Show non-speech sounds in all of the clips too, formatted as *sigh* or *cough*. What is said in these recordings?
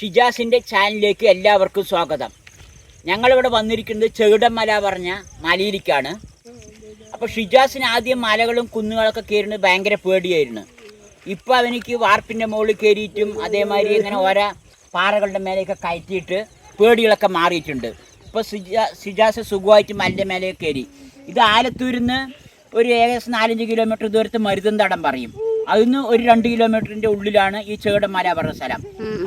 ഷിജാസിന്റെ ചാനലിലേക്ക് എല്ലാവർക്കും സ്വാഗതം. ഞങ്ങളിവിടെ വന്നിരിക്കുന്നത് ചെകിടമല പറഞ്ഞ മലയിലേക്കാണ്. അപ്പോൾ ഷിജാസിന് ആദ്യം മലകളും കുന്നുകളൊക്കെ കയറുന്നത് ഭയങ്കര പേടിയായിരുന്നു. ഇപ്പോൾ അവനിക്ക് വാർപ്പിന്റെ മുകളിൽ കയറിയിട്ടും അതേമാതിരി ഇങ്ങനെ ഓരോ പാറകളുടെ മേലെയൊക്കെ കയറ്റിയിട്ട് പേടികളൊക്കെ മാറിയിട്ടുണ്ട്. ഇപ്പോൾ സിജാ സിജാസ് സുഖമായിട്ട് മലിന്റെ മേലെ കയറി. ഇത് ആലത്തൂരിൽ നിന്ന് ഒരു ഏകദേശം നാലഞ്ച് കിലോമീറ്റർ ദൂരത്ത് മരുതന്തടം പറയും. അതിന്ന് ഒരു രണ്ട് കിലോമീറ്ററിന്റെ ഉള്ളിലാണ് ഈ ചേടന്മാര പറഞ്ഞ സ്ഥലം.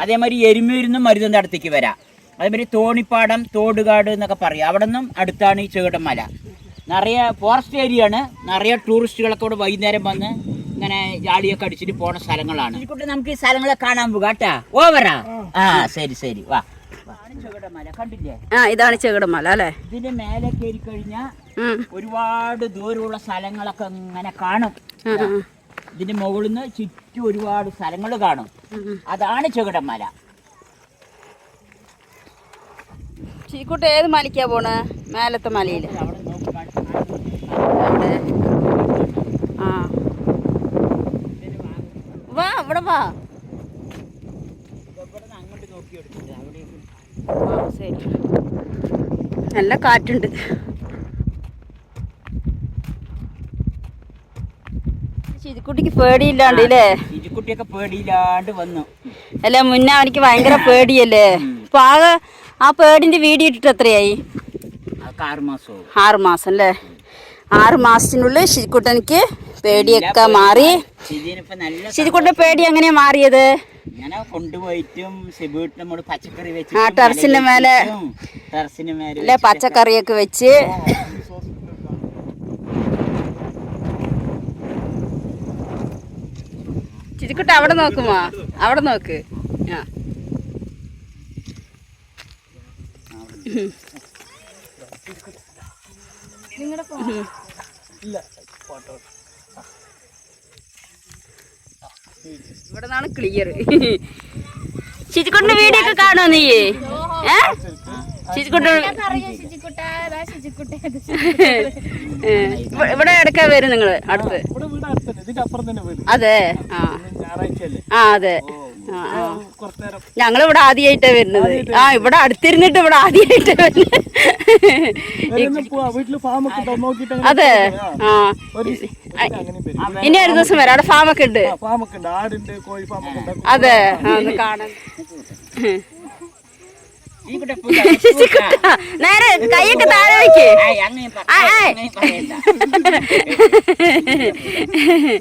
അതേമാതിരി എരുമൂരിൽ നിന്നും അടുത്തേക്ക് വരാം. അതേമാതിരി തോണിപ്പാടം തോടുകാട് എന്നൊക്കെ പറയും. അവിടെ നിന്നും അടുത്താണ് ഈ ചേടമല നിറയെ ഫോറസ്റ്റ് ഏരിയ ആണ്. നിറയെ ടൂറിസ്റ്റുകളൊക്കെ ഇവിടെ വൈകുന്നേരം വന്ന് ഇങ്ങനെ ജാളിയൊക്കെ അടിച്ചിട്ട് പോണ സ്ഥലങ്ങളാണ്. നമുക്ക് ഈ സ്ഥലങ്ങളെ കാണാൻ പോകാം കേട്ടാ. ഓവറാ? ആ ശരി ശരി. വാ. ആ ഇതാണ് ചെകിടമല അല്ലേ? ഇതിന്റെ മേലെ കയറി കഴിഞ്ഞാൽ ഒരുപാട് ദൂരമുള്ള സ്ഥലങ്ങളൊക്കെ ഇങ്ങനെ കാണും. ഇതിന്റെ മുകളിൽ നിന്ന് ചുറ്റും ഒരുപാട് സ്ഥലങ്ങൾ കാണും. അതാണ് ചെകിടമല. ചീക്കൂട്ട് ഏത് മലയ്ക്കാ പോണ്? മേലത്തെ മലയിൽ വാ അവിടെ ആ. വാ ഇവിടെ വാ. നല്ല കാറ്റുണ്ട്. ചിരിക്കുട്ടിക്ക് പേടിയില്ലാണ്ട് ഇല്ലേ? ഇഞ്ചിക്കുട്ടിയൊക്കെ പേടിയില്ലാണ്ട് വന്നു. അല്ല മുന്നേ അവനിക്ക് ഭയങ്കര പേടിയല്ലേ? ഇപ്പൊ ആകെ ആ പേടിന്റെ വീഡിയോ ഇട്ടിട്ട് എത്രയായി? ആറ് മാസം അല്ലേ? ആറ് മാസത്തിനുള്ളിൽ ശിരിക്കുട്ടനിക്ക് പേടിയൊക്കെ മാറി. ശിരിക്കുട്ടന്റെ പേടി എങ്ങനെയാ മാറിയത്? ആ, ടെറസിന്റെ മേലെ. ടെറസിന്റെ മേലെ അല്ലെ പച്ചക്കറിയൊക്കെ വെച്ച്. ചിരിക്കുട്ട അവിടെ നോക്കുമോ? അവിടെ നോക്ക്. ആ. ഇവിടെ നിന്നാണ് ക്ലിയർ ചിരിക്കുട്ടിന്റെ വീഡിയോ ഒക്കെ കാണോ നീ? ഏ? ചിച്ചിക്കുട്ട? ഇവിടെ എടുക്കാൻ വരും നിങ്ങൾ? അടുത്ത്. അതെ. ആ. ആ അതെ. ഞങ്ങൾ ഇവിടെ ആദ്യമായിട്ടാ വരുന്നത്. ആ ഇവിടെ അടുത്തിരുന്നിട്ട് ഇവിടെ ആദ്യമായിട്ടാ വരുന്നത്. അതെ. ആ. ഇനി ഒരു ദിവസം വരാം. അവിടെ ഫാമൊക്കെ ഉണ്ട്. ഫാം ഒക്കെ ഉണ്ട്. കോഴി ഫാം ഒക്കെ അതെ. ഒന്ന് കാണാൻ *laughs* നേരെ കൈയൊക്കെ താഴെ വെക്ക്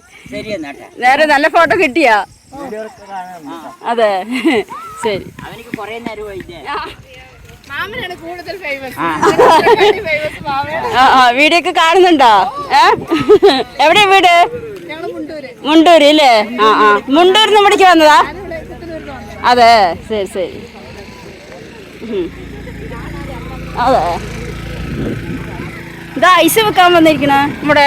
*laughs* നേരെ നല്ല ഫോട്ടോ കിട്ടിയാ? അതെ. ശരി. അവനിക്ക് കൊറേ നേരം വീഡിയോ ഒക്കെ കാണുന്നുണ്ടോ? ഏ? എവിടെയാ വീട്? മുണ്ടൂര്. ഇല്ലേ? ആ ആ. മുണ്ടൂരിന്ന് ഇവിടേക്ക് വന്നതാ? അതെ. ശരി ശരി. അതെ. ഇതാ ഐസ് വെക്കാൻ വന്നിരിക്കണ ഇവിടെ.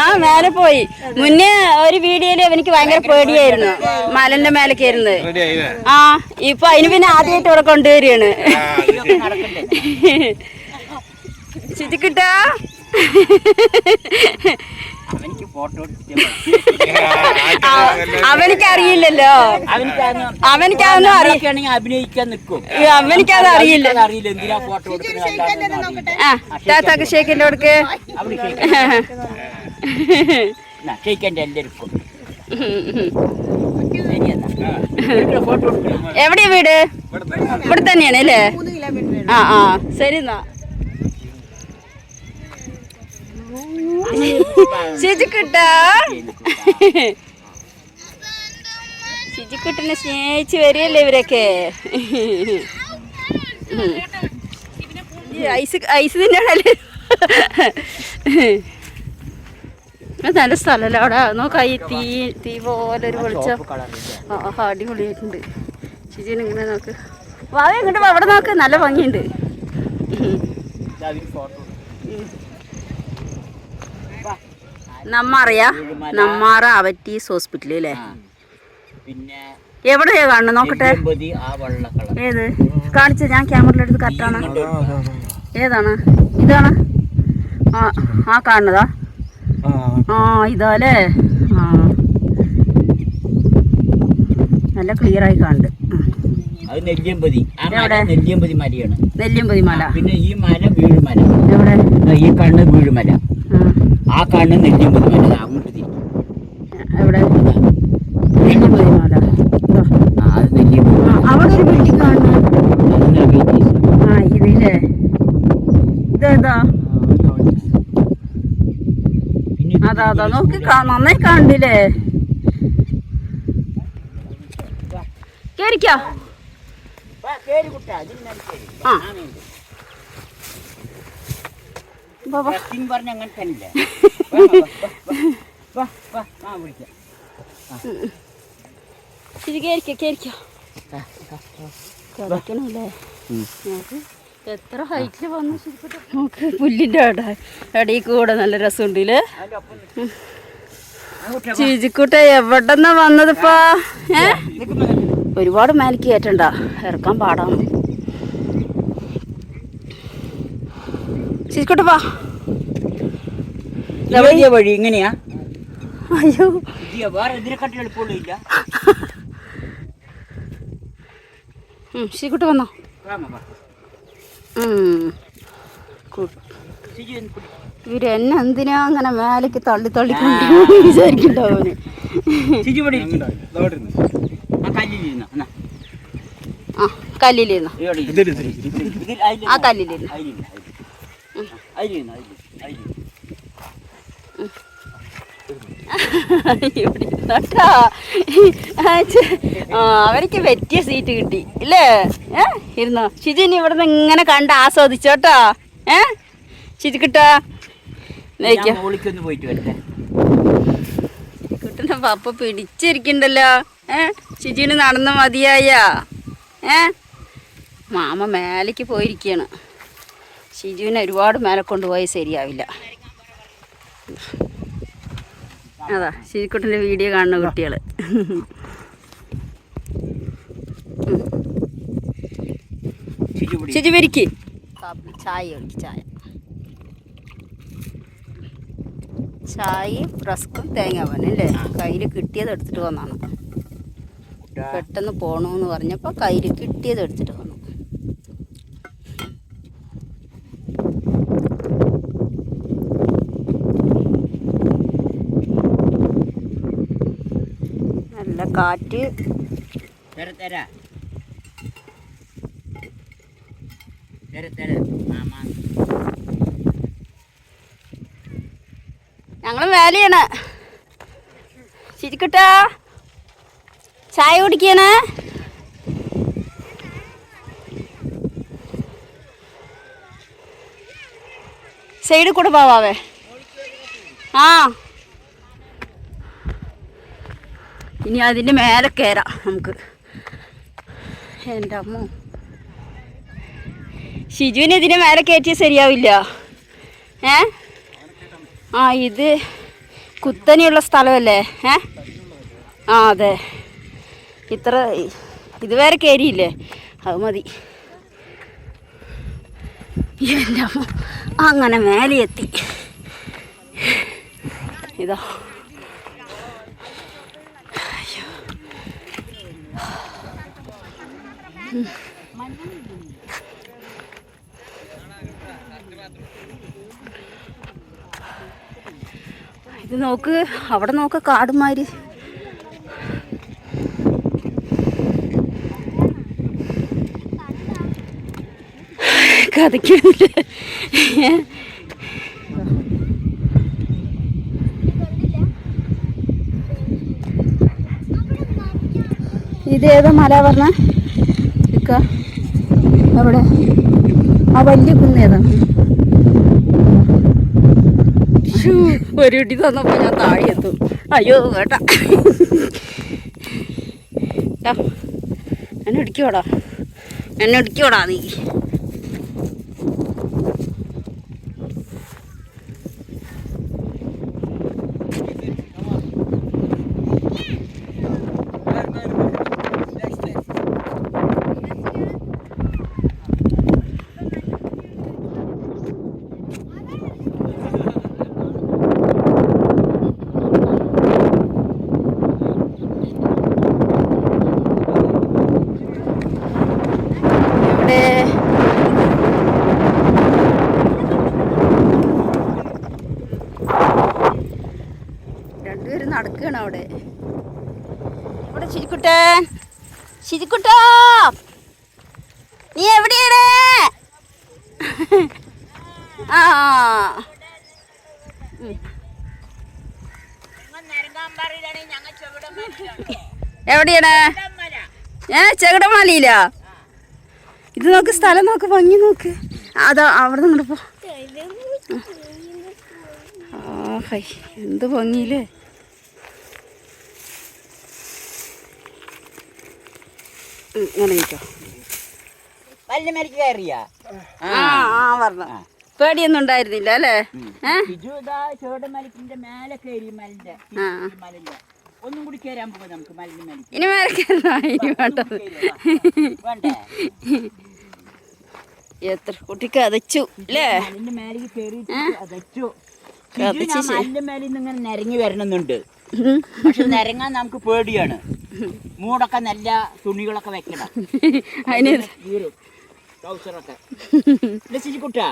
ആ മേലെ പോയി. മുന്നേ ഒരു വീഡിയോയിൽ അവനിക്ക് ഭയങ്കര പേടിയായിരുന്നു. മലന്റെ മേലെ കയറുന്നത് ആ ഇപ്പൊ അതിന് പിന്നെ ആദ്യമായിട്ട് ഇവിടെ കൊണ്ടുവരികയാണ്. ശുചിക്കിട്ടാ അവനിക്ക് ഫോട്ടോ അവനിക്ക് അറിയില്ലല്ലോ. അവനിക്കതൊന്നും അറിയില്ല ആണെങ്കിൽ അഭിനയിക്കാൻ നിൽക്കും. അവനിക്കത് അറിയില്ല. അറിയില്ല. എന്തിനാ ഫോട്ടോ എടുക്കുന്നത്? ആ താത്താക്ക് ഷേക്കിന്റെ കൊടുക്ക്. എല്ലാവർക്കും എവിടെയാ വീട്? ഇവിടെ തന്നെയാണ് അല്ലേ? ആ ആ. ശരി എന്നാ. *laughs* ശുചിക്കുട്ടാ ശുചിക്കുട്ടിനെ സ്നേഹിച്ച് വരികയല്ലേ ഇവരൊക്കെ? ഐസ് ഐസ് തന്നെയാണല്ലേ നല്ല സ്ഥലമല്ല അവിടെ? നോക്കായി തീ തീ പോലെ ഒരു വെളിച്ചം. ആ അടിപൊളിയായിട്ടുണ്ട്. ശുചിനെ ഇങ്ങനെ നോക്ക്. വാവ എങ്ങോട്ട് അവിടെ നോക്ക്. നല്ല ഭംഗിയുണ്ട്. ഫോട്ടോ നമ്മറിയാ നമ്മാറ അവറ്റീസ് ഹോസ്പിറ്റൽ അല്ലേ പിന്നെ എവിടെയാ കാണുന്നത് നോക്കട്ടെ. നെല്ലിയമ്പതി ആ വെള്ള കളർ. ഏത്? കാണിച്ച ഞാൻ ക്യാമറയിലെടുത്ത് കറക്റ്റാണ് ഏതാണ്? ഇതാണ്? ആ ആ കാണുന്നതാ? ആ ആ. ഇതാല്ലേ ആ. നല്ല ക്ലിയർ ആയി കാണുന്നുണ്ട്. അത് നെല്ലിയമ്പതി. നെല്ലിയമ്പതി മലയാണ്. നെല്ലിയമ്പതി മല. പിന്നെ ഈ മല വീഴുമല. എവിടെ? ഈ കണ്ണ് വീഴുമല. ആ കണ്ണ് നെല്ലിയമ്പതി മല അങ്ങോട്ട് തിരിക്കും മല അത് നെല്ലിയമ്പതി ആ, അവിടെ ഒരു ബിൽഡിംഗ് കാണുന്നു. അത് നെല്ലിയമ്പതി. ആ ഇതില്ലേ? ഇതേതാ പിന്നെ അതാ അതാ. നോക്കി കാ- നന്നായി കാണില്ലേ കേറിക്കോ. ആ. ആനയുണ്ട്. വാ, വാ. ട്രക്കിംഗ് പറഞ്ഞ അങ്ങനെ. ഇത്. കിടക്കണല്ലേ? എത്ര ഹൈറ്റിൽ വന്നു നമുക്ക് പുല്ലിന്റെ അവിടെ ഇടയിൽ കൂടെ നല്ല രസമുണ്ട് ഇല്ലേ. ചീജിക്കുട്ട എവിടെന്നാ വന്നതിപ്പാ? ഏ? ഒരുപാട് മേലേക്ക് കയറ്റണ്ട ഇറക്കാൻ പാടാണ്. ചീജിക്കുട്ട വാ. വഴി ഇങ്ങനെയാ? അയ്യോ. ഇത് വേറെ ഇതിനെക്കാട്ടി എളുപ്പമുള്ള ഇല്ല. ചീജിക്കുട്ട വന്നോ. ഇവരെന്നെ എന്തിനാ അങ്ങനെ മേലേക്ക് തള്ളി തള്ളി വിചാരിക്കണ്ടാവന് ഇരിക്ക്. ആ കല്ലിലിരുന്നോ. ആ കല്ലിലിരുന്നു. ഇവിടെ ഇരുന്നോട്ടാ. *laughs* ആ, അവർക്ക് പറ്റിയ സീറ്റ് കിട്ടി. ഇല്ലേ? ഏ? ഇരുന്നോ. ഷിജിനി ഇവിടെ നിന്ന് ഇങ്ങനെ കണ്ട് ആസ്വദിച്ചോട്ടോ ഏ? ഷിജി കിട്ടോ? മോളിക്കൊന്ന് പോയിട്ട് വരട്ടെ. കുട്ടനെ പപ്പ പിടിച്ചിരിക്കണ്ടല്ലോ. ഏ? ഷിജിന് നടന്ന മതിയായ. ഏ? മാമ മേലേക്ക് പോയിരിക്കുകയാണ് ഷിജുവിനെ ഒരുപാട് മേലെ കൊണ്ടുപോയി ശരിയാവില്ല. അതാ ഷിജിക്കുട്ടന്റെ വീഡിയോ കാണുന്ന കുട്ടികൾ ചേച്ചി വരിക്ക്. ചായ ചായ. ചായയും റസ്കും തേങ്ങാവനും അല്ലേ? കയ്യിൽ കിട്ടിയത് എടുത്തിട്ട് വന്നാണ് പെട്ടെന്ന് പോകണമെന്ന് പറഞ്ഞപ്പോൾ കയ്യിൽ കിട്ടിയത് എടുത്തിട്ട് വന്നു നല്ല കാറ്റ്. ഞങ്ങൾ വേലയാണ്. ചിരിക്കട്ടാ ചായ കുടിക്കണേ? സൈഡിൽ കൂടെ പോവാവേ. ആ. ഇനി അതിന്റെ മേലെ കയറാം നമുക്ക്. എന്റെ അമ്മ ഷിജുവിന് ഇതിന്റെ മേലെ കയറ്റിയാൽ ശരിയാവില്ല. ഏ? ആ ഇത് കുത്തനെയുള്ള സ്ഥലമല്ലേ? ഏ? ആ അതെ. ഇത്ര ഇതുവരെ കയറിയില്ലേ അത് മതി. എന്റെ അമ്മ അങ്ങനെ മേലെ എത്തി ഇതാ അയ്യോ. ഉം. ഇത് നോക്ക് അവിടെ നോക്ക് കാടുമാതിരി കഥയ്ക്കുന്നില്ല ഇത് ഏതാ മല പറഞ്ഞ? ഇക്ക അവിടെ. ആ വലിയ കുന്നേതാണ് ഒരു ഇടി തന്നപ്പോ ഞാൻ താഴെ എത്തും അയ്യോ കേട്ടാ എന്നെ ഇടിക്കോടാ. എന്നെ ഇടിക്കോടാ നീ. ആണ് അവിടെ ഇവിടെ ചിരിക്കുട്ടൻ ചിരിക്കുട്ടോ നീ എവിടെയാണ് ആ. എവിടെയാണ് ഞാൻ ചെകിടമാലിയില്ല ഇത് നോക്ക് സ്ഥലം നോക്ക് ഭംഗി നോക്ക്. അതാ അവിടെ നിന്നിട്ട് പോ. ആ ഹൈ എന്ത് ഭംഗിയില്ലേ? മരിക്ക് കയറിയാ? ആ ആ പറഞ്ഞു. പേടിയൊന്നും ഉണ്ടായിരുന്നില്ല അല്ലേ? ഒന്നും കൂടി കയറാൻ പോകാം നമുക്ക് മേലേക്ക്? ഇനി മേലെ എത്ര കുട്ടിക്ക് അതച്ചു അല്ലേ? മേലേക്ക് കയറി അതച്ചു. മലിന്റെ മേലെ നിന്ന് ഇങ്ങനെ നിരങ്ങി വരണമെന്നുണ്ട്. പക്ഷെ നിരങ്ങാൻ നമുക്ക് പേടിയാണ്. മൂടൊക്കെ നല്ല തുണികളൊക്കെ വെക്കണം അതിന് ട്രൗസറൊക്കെ കുട്ടാ?